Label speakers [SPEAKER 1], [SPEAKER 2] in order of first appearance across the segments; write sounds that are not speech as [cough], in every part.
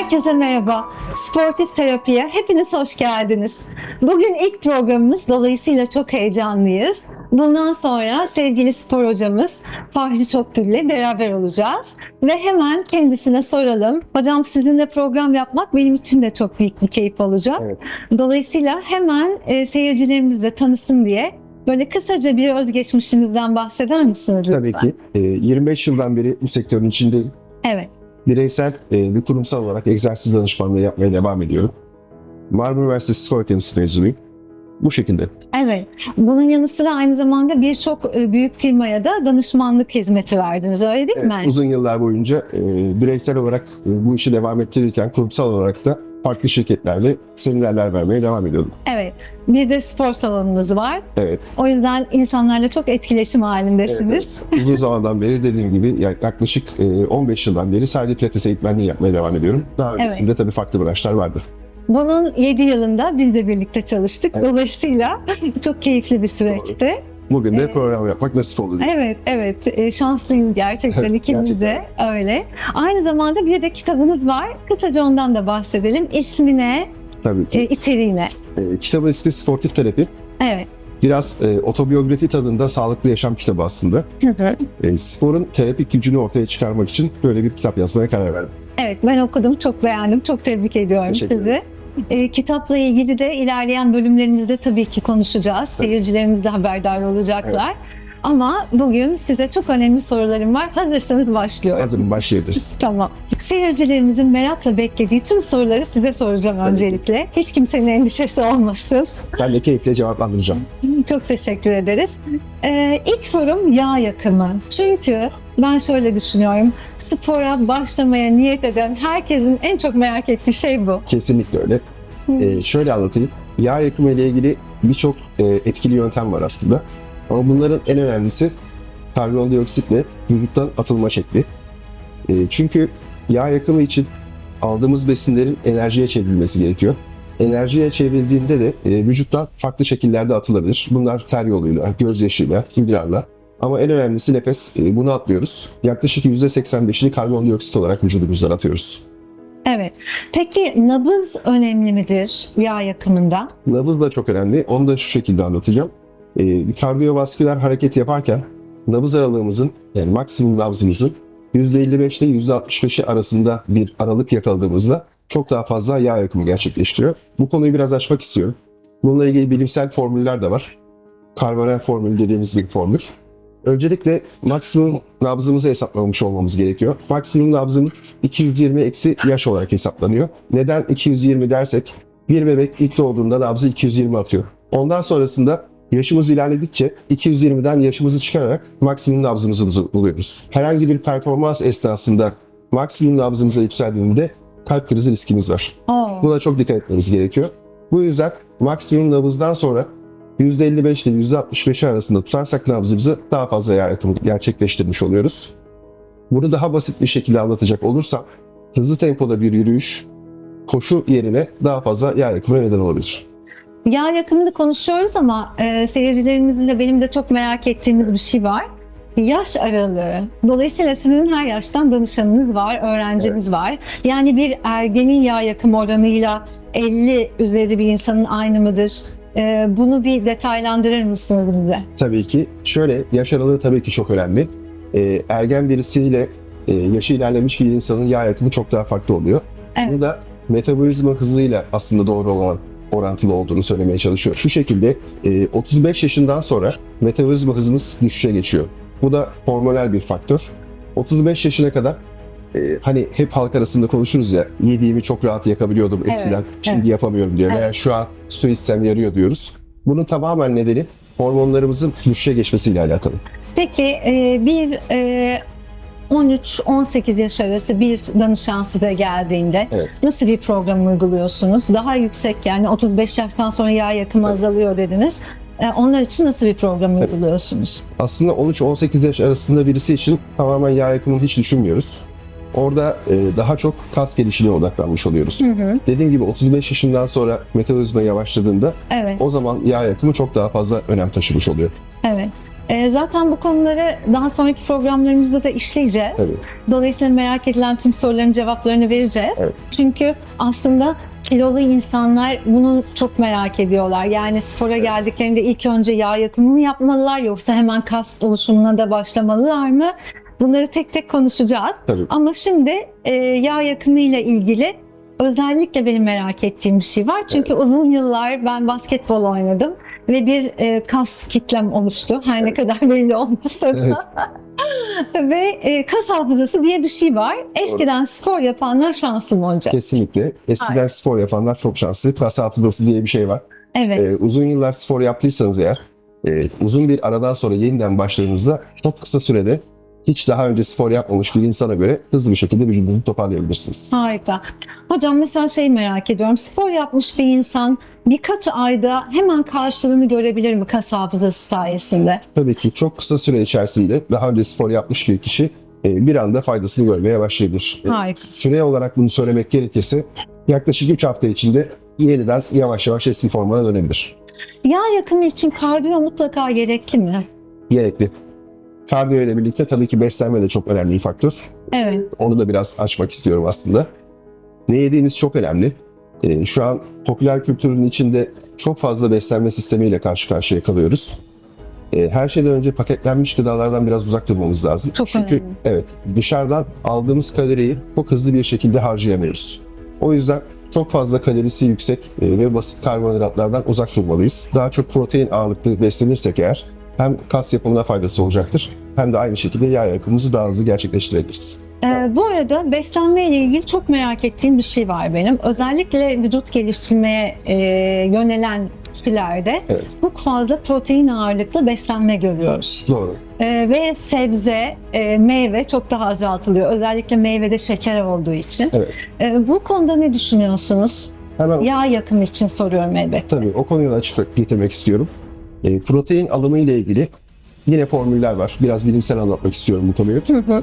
[SPEAKER 1] Herkese merhaba. Sportif terapiye hepiniz hoş geldiniz. Bugün ilk programımız dolayısıyla çok heyecanlıyız. Bundan sonra sevgili spor hocamız Fahri Çokgül ile beraber olacağız. Ve hemen kendisine soralım. Hocam sizinle program yapmak benim için de çok büyük bir keyif olacak.
[SPEAKER 2] Evet.
[SPEAKER 1] Dolayısıyla hemen e, seyircilerimiz de tanısın diye böyle kısaca bir özgeçmişinizden bahseder misiniz lütfen?
[SPEAKER 2] Tabii ki. Ee, 25 yıldan beri bu sektörün içindeyim.
[SPEAKER 1] Evet.
[SPEAKER 2] Bireysel e, ve kurumsal olarak egzersiz danışmanlığı yapmaya devam ediyorum. Marmara Üniversitesi Spor Akademisi mezunuyum. Bu şekilde.
[SPEAKER 1] Evet. Bunun yanı sıra aynı zamanda birçok e, büyük firmaya da danışmanlık hizmeti verdiniz öyle değil
[SPEAKER 2] Evet,
[SPEAKER 1] mi?
[SPEAKER 2] uzun yıllar boyunca e, bireysel olarak e, bu işi devam ettirirken kurumsal olarak da farklı şirketlerle seminerler vermeye devam ediyordum.
[SPEAKER 1] Evet. Bir de spor salonunuz var.
[SPEAKER 2] Evet.
[SPEAKER 1] O yüzden insanlarla çok etkileşim halindesiniz.
[SPEAKER 2] Evet, Uzun zamandan beri dediğim gibi yak- yaklaşık e, 15 yıldan beri sadece pilates eğitmenliği yapmaya devam ediyorum. Daha
[SPEAKER 1] Evet.
[SPEAKER 2] öncesinde tabii farklı branşlar vardı.
[SPEAKER 1] Bunun 7 yılında biz de birlikte çalıştık.
[SPEAKER 2] Evet.
[SPEAKER 1] Dolayısıyla [laughs] çok keyifli bir süreçti.
[SPEAKER 2] Bugün de
[SPEAKER 1] Evet.
[SPEAKER 2] program yapmak nasip oldu. diye.
[SPEAKER 1] Evet, evet. E, şanslıyız gerçekten ikimiz de öyle. Aynı zamanda bir de kitabınız var. Kısaca ondan da bahsedelim. İsmine,
[SPEAKER 2] Tabii ki.
[SPEAKER 1] e, içeriğine.
[SPEAKER 2] E, kitabın ismi Sportif Terapi.
[SPEAKER 1] Evet.
[SPEAKER 2] Biraz e, otobiyografi tadında sağlıklı yaşam kitabı aslında. E, sporun terapik gücünü ortaya çıkarmak için böyle bir kitap yazmaya karar verdim.
[SPEAKER 1] Evet ben okudum çok beğendim çok tebrik ediyorum
[SPEAKER 2] Teşekkür
[SPEAKER 1] sizi. Ee, kitapla ilgili de ilerleyen bölümlerimizde tabii ki konuşacağız. Seyircilerimiz de haberdar olacaklar. Ama bugün size çok önemli sorularım var. Hazırsanız başlıyorum.
[SPEAKER 2] Hazırım başlayabiliriz. [laughs]
[SPEAKER 1] Tamam. Seyircilerimizin merakla beklediği tüm soruları size soracağım
[SPEAKER 2] Tabii ki.
[SPEAKER 1] öncelikle. Hiç kimsenin endişesi olmasın.
[SPEAKER 2] Ben de keyifle cevaplandıracağım.
[SPEAKER 1] Çok teşekkür ederiz. Ee, ilk sorum yağ yakımı. Çünkü ben şöyle düşünüyorum. Spora başlamaya niyet eden herkesin en çok merak ettiği şey bu.
[SPEAKER 2] Kesinlikle öyle. E, şöyle anlatayım. Yağ yakımı ile ilgili birçok e, etkili yöntem var aslında. Ama bunların en önemlisi karbondioksitle vücuttan atılma şekli. E, çünkü yağ yakımı için aldığımız besinlerin enerjiye çevrilmesi gerekiyor. Enerjiye çevrildiğinde de e, vücuttan farklı şekillerde atılabilir. Bunlar ter yoluyla, gözyaşıyla, idrarla. Ama en önemlisi nefes. E, bunu atlıyoruz. Yaklaşık %85'ini karbondioksit olarak vücudumuzdan atıyoruz.
[SPEAKER 1] Evet. Peki nabız önemli midir yağ yakımında?
[SPEAKER 2] Nabız da çok önemli. Onu da şu şekilde anlatacağım. Ee, kardiyovasküler hareket yaparken nabız aralığımızın yani maksimum nabzımızın %55 ile %65'i arasında bir aralık yakaladığımızda çok daha fazla yağ yakımı gerçekleştiriyor. Bu konuyu biraz açmak istiyorum. Bununla ilgili bilimsel formüller de var. Karbonel formülü dediğimiz bir formül. Öncelikle maksimum nabzımızı hesaplamış olmamız gerekiyor. Maksimum nabzımız 220 eksi yaş olarak hesaplanıyor. Neden 220 dersek bir bebek ilk doğduğunda nabzı 220 atıyor. Ondan sonrasında yaşımız ilerledikçe 220'den yaşımızı çıkararak maksimum nabzımızı bulu- buluyoruz. Herhangi bir performans esnasında maksimum nabzımıza yükseldiğinde kalp krizi riskimiz var.
[SPEAKER 1] Oo.
[SPEAKER 2] Buna çok dikkat etmemiz gerekiyor. Bu yüzden maksimum nabızdan sonra %55 ile %65 arasında tutarsak nabzımızı daha fazla gerçekleştirmiş oluyoruz. Bunu daha basit bir şekilde anlatacak olursam hızlı tempoda bir yürüyüş koşu yerine daha fazla yağ yakımına neden olabilir.
[SPEAKER 1] Yağ yakımını konuşuyoruz ama e, seyircilerimizin de benim de çok merak ettiğimiz bir şey var. Yaş aralığı. Dolayısıyla sizin her yaştan danışanınız var, öğrenciniz var. Yani bir ergenin yağ yakım oranıyla 50 üzeri bir insanın aynı mıdır? E, bunu bir detaylandırır mısınız bize?
[SPEAKER 2] Tabii ki şöyle yaş aralığı tabii ki çok önemli. Ee, ergen birisiyle e, yaşı ilerlemiş bir insanın yağ yakımı çok daha farklı oluyor.
[SPEAKER 1] Evet.
[SPEAKER 2] Bu da metabolizma hızıyla aslında doğru olan orantılı olduğunu söylemeye çalışıyor. Şu şekilde e, 35 yaşından sonra metabolizma hızımız düşüşe geçiyor. Bu da hormonal bir faktör. 35 yaşına kadar e, hani hep halk arasında konuşuruz ya yediğimi çok rahat yakabiliyordum eskiden
[SPEAKER 1] Evet,
[SPEAKER 2] şimdi
[SPEAKER 1] evet.
[SPEAKER 2] yapamıyorum diyor veya şu an su içsem yarıyor diyoruz. Bunun tamamen nedeni hormonlarımızın düşüşe geçmesiyle alakalı.
[SPEAKER 1] Peki e, bir e, 13-18 yaş arası bir danışan size geldiğinde
[SPEAKER 2] Evet.
[SPEAKER 1] nasıl bir program uyguluyorsunuz? Daha yüksek yani 35 yaştan sonra yağ yakımı
[SPEAKER 2] Tabii.
[SPEAKER 1] azalıyor dediniz. E, onlar için nasıl bir program uyguluyorsunuz?
[SPEAKER 2] Aslında 13-18 yaş arasında birisi için tamamen yağ yakımını hiç düşünmüyoruz. Orada e, daha çok kas gelişine odaklanmış oluyoruz.
[SPEAKER 1] Hı hı.
[SPEAKER 2] Dediğim gibi 35 yaşından sonra metabolizma yavaşladığında
[SPEAKER 1] Evet,
[SPEAKER 2] o zaman yağ yakımı çok daha fazla önem taşımış oluyor.
[SPEAKER 1] evet. E, zaten bu konuları daha sonraki programlarımızda da işleyeceğiz.
[SPEAKER 2] Tabii.
[SPEAKER 1] Dolayısıyla merak edilen tüm soruların cevaplarını vereceğiz.
[SPEAKER 2] Evet.
[SPEAKER 1] Çünkü aslında kilolu insanlar bunu çok merak ediyorlar. Yani spora geldiklerinde ilk önce yağ yakımı mı yapmalılar yoksa hemen kas oluşumuna da başlamalılar mı? Bunları tek tek konuşacağız.
[SPEAKER 2] Tabii.
[SPEAKER 1] Ama şimdi e, yağ yakımı ile ilgili özellikle benim merak ettiğim bir şey var. Çünkü uzun yıllar ben basketbol oynadım ve bir e, kas kitlem oluştu. Her ne kadar belli olmasa da.
[SPEAKER 2] Evet. [laughs]
[SPEAKER 1] ve e, kas hafızası diye bir şey var. Eskiden spor yapanlar şanslı mı olacak?
[SPEAKER 2] Kesinlikle. Eskiden
[SPEAKER 1] Hayır.
[SPEAKER 2] spor yapanlar çok şanslı. Kas hafızası diye bir şey var.
[SPEAKER 1] Evet.
[SPEAKER 2] Ee, uzun yıllar spor yaptıysanız eğer, e, uzun bir aradan sonra yeniden başladığınızda çok kısa sürede hiç daha önce spor yapmamış bir insana göre hızlı bir şekilde vücudunuzu toparlayabilirsiniz.
[SPEAKER 1] Harika. Hocam mesela şey merak ediyorum. Spor yapmış bir insan birkaç ayda hemen karşılığını görebilir mi kas hafızası sayesinde?
[SPEAKER 2] Tabii ki çok kısa süre içerisinde daha önce spor yapmış bir kişi e, bir anda faydasını görmeye başlayabilir. E,
[SPEAKER 1] Harika.
[SPEAKER 2] Süre olarak bunu söylemek gerekirse yaklaşık 3 hafta içinde yeniden yavaş yavaş eski formuna dönebilir.
[SPEAKER 1] Yağ yakımı için kardiyo mutlaka gerekli mi?
[SPEAKER 2] Gerekli. Kardiyo ile birlikte tabii ki beslenme de çok önemli bir faktör.
[SPEAKER 1] Evet.
[SPEAKER 2] Onu da biraz açmak istiyorum aslında. Ne yediğimiz çok önemli. Ee, şu an popüler kültürün içinde çok fazla beslenme sistemiyle karşı karşıya kalıyoruz. Ee, her şeyden önce paketlenmiş gıdalardan biraz uzak durmamız lazım.
[SPEAKER 1] Çok
[SPEAKER 2] Çünkü
[SPEAKER 1] önemli.
[SPEAKER 2] evet dışarıdan aldığımız kaloriyi çok hızlı bir şekilde harcayamıyoruz. O yüzden çok fazla kalorisi yüksek e, ve basit karbonhidratlardan uzak durmalıyız. Daha çok protein ağırlıklı beslenirsek eğer hem kas yapımına faydası olacaktır hem de aynı şekilde yağ yakımımızı daha hızlı gerçekleştirebiliriz.
[SPEAKER 1] Ee, bu arada beslenme ile ilgili çok merak ettiğim bir şey var benim. Özellikle vücut geliştirmeye e, yönelen kişilerde
[SPEAKER 2] Evet.
[SPEAKER 1] çok fazla protein ağırlıklı beslenme görüyoruz.
[SPEAKER 2] Doğru.
[SPEAKER 1] Ee, ve sebze, e, meyve çok daha azaltılıyor. Özellikle meyvede şeker olduğu için.
[SPEAKER 2] Evet.
[SPEAKER 1] Ee, bu konuda ne düşünüyorsunuz?
[SPEAKER 2] Hemen
[SPEAKER 1] Yağ yakımı için soruyorum elbette.
[SPEAKER 2] tabii o konuyu da açıklık getirmek istiyorum. E, protein alımı ile ilgili yine formüller var. Biraz bilimsel anlatmak istiyorum bu konuyu.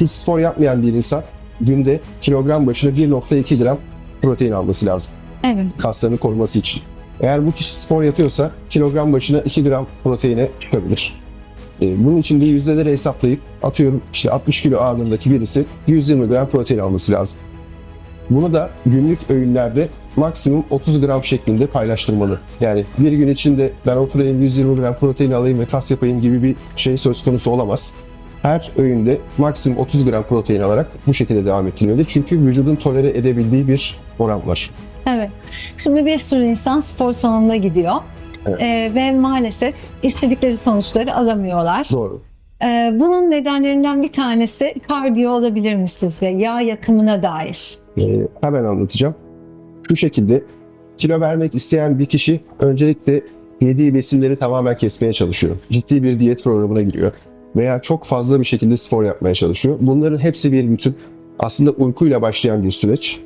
[SPEAKER 2] Hiç spor yapmayan bir insan günde kilogram başına 1.2 gram protein alması lazım.
[SPEAKER 1] Evet.
[SPEAKER 2] Kaslarını koruması için. Eğer bu kişi spor yapıyorsa kilogram başına 2 gram proteine çıkabilir. E, bunun için de yüzdeleri hesaplayıp atıyorum işte 60 kilo ağırlığındaki birisi 120 gram protein alması lazım. Bunu da günlük öğünlerde maksimum 30 gram şeklinde paylaştırmalı. Yani bir gün içinde ben oturayım 120 gram protein alayım ve kas yapayım gibi bir şey söz konusu olamaz. Her öğünde maksimum 30 gram protein alarak bu şekilde devam ettirilmeli. Çünkü vücudun tolere edebildiği bir oran var.
[SPEAKER 1] Evet. Şimdi bir sürü insan spor salonuna gidiyor.
[SPEAKER 2] Evet.
[SPEAKER 1] Ee, ve maalesef istedikleri sonuçları alamıyorlar.
[SPEAKER 2] Doğru.
[SPEAKER 1] Ee, bunun nedenlerinden bir tanesi kardiyo olabilir mi sizce? Yağ yakımına dair.
[SPEAKER 2] Ee, hemen anlatacağım. Şu şekilde kilo vermek isteyen bir kişi öncelikle yediği besinleri tamamen kesmeye çalışıyor. Ciddi bir diyet programına giriyor. Veya çok fazla bir şekilde spor yapmaya çalışıyor. Bunların hepsi bir bütün. Aslında uykuyla başlayan bir süreç.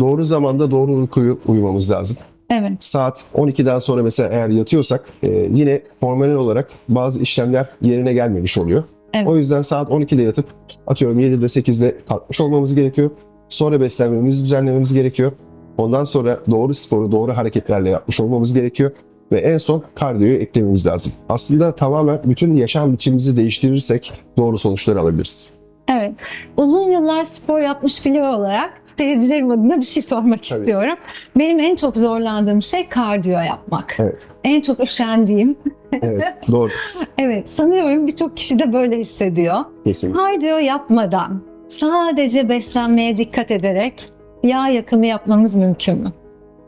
[SPEAKER 2] Doğru zamanda doğru uykuyu uyumamız lazım.
[SPEAKER 1] Evet.
[SPEAKER 2] Saat 12'den sonra mesela eğer yatıyorsak e, yine hormonal olarak bazı işlemler yerine gelmemiş oluyor.
[SPEAKER 1] Evet.
[SPEAKER 2] O yüzden saat 12'de yatıp atıyorum 7'de 8'de kalkmış olmamız gerekiyor. Sonra beslenmemizi düzenlememiz gerekiyor. Ondan sonra doğru sporu doğru hareketlerle yapmış olmamız gerekiyor. Ve en son kardiyoyu eklememiz lazım. Aslında tamamen bütün yaşam biçimimizi değiştirirsek doğru sonuçlar alabiliriz.
[SPEAKER 1] Evet. Uzun yıllar spor yapmış biri olarak seyircilerim adına bir şey sormak
[SPEAKER 2] Tabii.
[SPEAKER 1] istiyorum. Benim en çok zorlandığım şey kardiyo yapmak.
[SPEAKER 2] Evet,
[SPEAKER 1] En çok üşendiğim.
[SPEAKER 2] evet [laughs] doğru.
[SPEAKER 1] Evet, sanıyorum birçok kişi de böyle hissediyor.
[SPEAKER 2] Kesin.
[SPEAKER 1] Kardiyo yapmadan sadece beslenmeye dikkat ederek yağ yakımı yapmamız mümkün mü?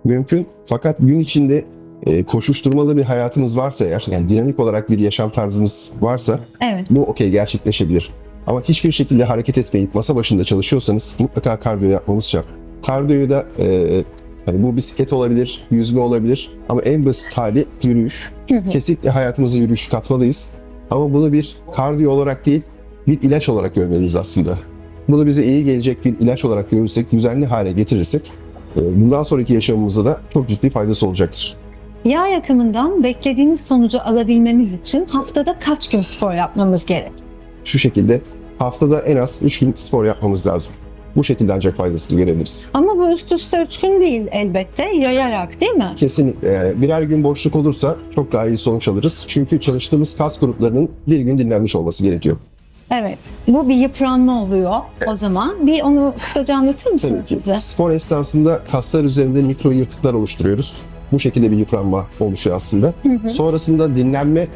[SPEAKER 2] Mümkün fakat gün içinde e, koşuşturmalı bir hayatımız varsa eğer, yani dinamik olarak bir yaşam tarzımız varsa
[SPEAKER 1] Evet.
[SPEAKER 2] bu okey gerçekleşebilir. Ama hiçbir şekilde hareket etmeyip masa başında çalışıyorsanız mutlaka kardiyo yapmamız şart. Kardiyoyu da e, hani bu bisiklet olabilir, yüzme olabilir ama en basit hali yürüyüş. Kesinlikle hayatımıza yürüyüş katmalıyız. Ama bunu bir kardiyo olarak değil, bir ilaç olarak görmeliyiz aslında. Bunu bize iyi gelecek bir ilaç olarak görürsek, düzenli hale getirirsek e, bundan sonraki yaşamımıza da çok ciddi faydası olacaktır.
[SPEAKER 1] Yağ yakımından beklediğimiz sonucu alabilmemiz için haftada kaç gün spor yapmamız gerek?
[SPEAKER 2] Şu şekilde haftada en az 3 gün spor yapmamız lazım. Bu şekilde ancak faydasını görebiliriz.
[SPEAKER 1] Ama bu üst üste üç gün değil elbette. Yayarak değil mi?
[SPEAKER 2] Kesinlikle yani birer gün boşluk olursa çok daha iyi sonuç alırız. Çünkü çalıştığımız kas gruplarının bir gün dinlenmiş olması gerekiyor.
[SPEAKER 1] Evet. Bu bir yıpranma oluyor o zaman. Bir onu kısaca anlatır mısınız
[SPEAKER 2] Tabii ki.
[SPEAKER 1] bize?
[SPEAKER 2] Spor esnasında kaslar üzerinde mikro yırtıklar oluşturuyoruz. Bu şekilde bir yıpranma oluşuyor aslında. Sonrasında dinlenme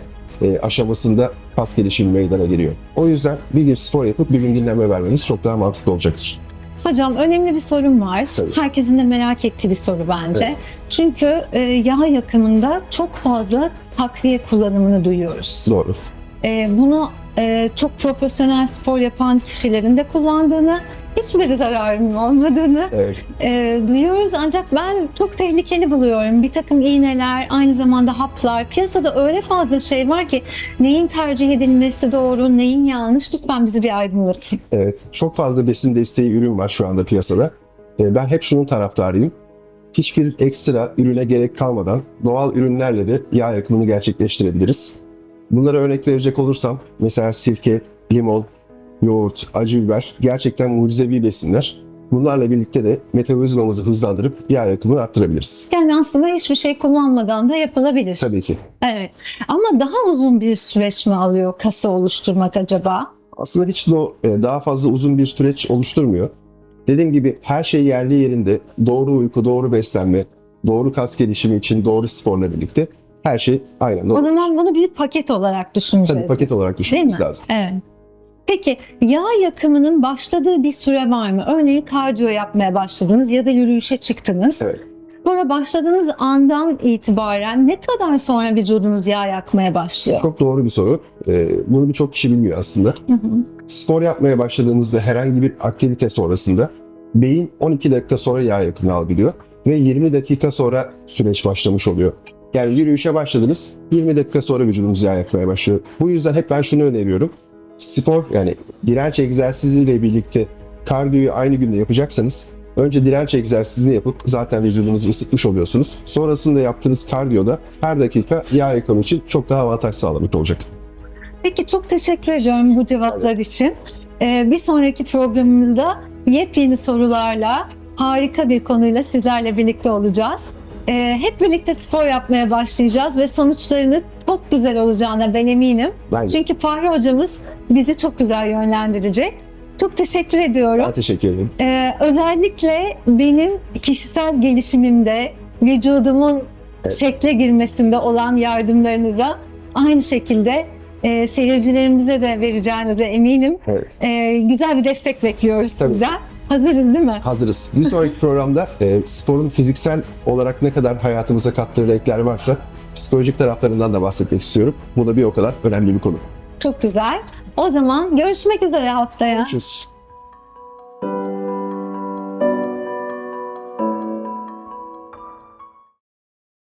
[SPEAKER 2] e, aşamasında kas gelişimi meydana geliyor. O yüzden bir gün spor yapıp bir gün dinlenme vermemiz çok daha mantıklı olacaktır.
[SPEAKER 1] Hocam önemli bir sorum var.
[SPEAKER 2] Tabii.
[SPEAKER 1] Herkesin de merak ettiği bir soru bence.
[SPEAKER 2] Evet.
[SPEAKER 1] Çünkü e, yağ yakımında çok fazla takviye kullanımını duyuyoruz.
[SPEAKER 2] Doğru.
[SPEAKER 1] E, bunu e, çok profesyonel spor yapan kişilerin de kullandığını, hiçbir zararının olmadığını
[SPEAKER 2] Evet.
[SPEAKER 1] e, duyuyoruz. Ancak ben çok tehlikeli buluyorum. Bir takım iğneler, aynı zamanda haplar. Piyasada öyle fazla şey var ki neyin tercih edilmesi doğru, neyin yanlış. Lütfen bizi bir aydınlatın.
[SPEAKER 2] Evet. Çok fazla besin desteği ürün var şu anda piyasada. E, Ben hep şunun taraftarıyım. Hiçbir ekstra ürüne gerek kalmadan doğal ürünlerle de yağ yakımını gerçekleştirebiliriz. Bunlara örnek verecek olursam mesela sirke, limon, yoğurt, acı biber gerçekten mucizevi besinler. Bunlarla birlikte de metabolizmamızı hızlandırıp yağ yakımını arttırabiliriz.
[SPEAKER 1] Yani aslında hiçbir şey kullanmadan da yapılabilir.
[SPEAKER 2] Tabii ki.
[SPEAKER 1] Evet. Ama daha uzun bir süreç mi alıyor kası oluşturmak acaba?
[SPEAKER 2] Aslında hiç e, daha fazla uzun bir süreç oluşturmuyor. Dediğim gibi her şey yerli yerinde doğru uyku, doğru beslenme, doğru kas gelişimi için doğru sporla birlikte her şey aynen
[SPEAKER 1] O zaman bunu bir paket olarak düşüneceğiz.
[SPEAKER 2] Tabii paket
[SPEAKER 1] biz.
[SPEAKER 2] olarak düşünmemiz
[SPEAKER 1] mi?
[SPEAKER 2] lazım.
[SPEAKER 1] Evet. Peki yağ yakımının başladığı bir süre var mı? Örneğin kardiyo yapmaya başladınız ya da yürüyüşe çıktınız.
[SPEAKER 2] Evet.
[SPEAKER 1] Spora başladığınız andan itibaren ne kadar sonra vücudunuz yağ yakmaya başlıyor?
[SPEAKER 2] Çok doğru bir soru. E, bunu birçok kişi bilmiyor aslında.
[SPEAKER 1] Hı hı.
[SPEAKER 2] Spor yapmaya başladığımızda herhangi bir aktivite sonrasında beyin 12 dakika sonra yağ yakımını algılıyor ve 20 dakika sonra süreç başlamış oluyor. Yani yürüyüşe başladınız, 20 dakika sonra vücudunuz yağ yakmaya başlıyor. Bu yüzden hep ben şunu öneriyorum. Spor yani direnç egzersiziyle birlikte kardiyoyu aynı günde yapacaksanız önce direnç egzersizini yapıp zaten vücudunuzu ısıtmış oluyorsunuz. Sonrasında yaptığınız kardiyoda her dakika yağ yakımı için çok daha avantaj sağlamış olacak.
[SPEAKER 1] Peki çok teşekkür ediyorum bu cevaplar için. Ee, bir sonraki programımızda yepyeni sorularla harika bir konuyla sizlerle birlikte olacağız. Ee, hep birlikte spor yapmaya başlayacağız ve sonuçlarını çok güzel olacağına ben eminim.
[SPEAKER 2] Bence.
[SPEAKER 1] Çünkü Fahri hocamız bizi çok güzel yönlendirecek. Çok teşekkür ediyorum.
[SPEAKER 2] Ben teşekkür ederim.
[SPEAKER 1] Ee, özellikle benim kişisel gelişimimde, vücudumun
[SPEAKER 2] Evet.
[SPEAKER 1] şekle girmesinde olan yardımlarınıza aynı şekilde e, seyircilerimize de vereceğinize eminim.
[SPEAKER 2] Evet.
[SPEAKER 1] E, güzel bir destek bekliyoruz
[SPEAKER 2] Tabii.
[SPEAKER 1] sizden. Hazırız değil mi?
[SPEAKER 2] Hazırız. Bir sonraki programda e, sporun fiziksel olarak ne kadar hayatımıza kattığı renkler varsa psikolojik taraflarından da bahsetmek istiyorum. Bu da bir o kadar önemli bir konu.
[SPEAKER 1] Çok güzel. O zaman görüşmek üzere haftaya.
[SPEAKER 2] Görüşürüz.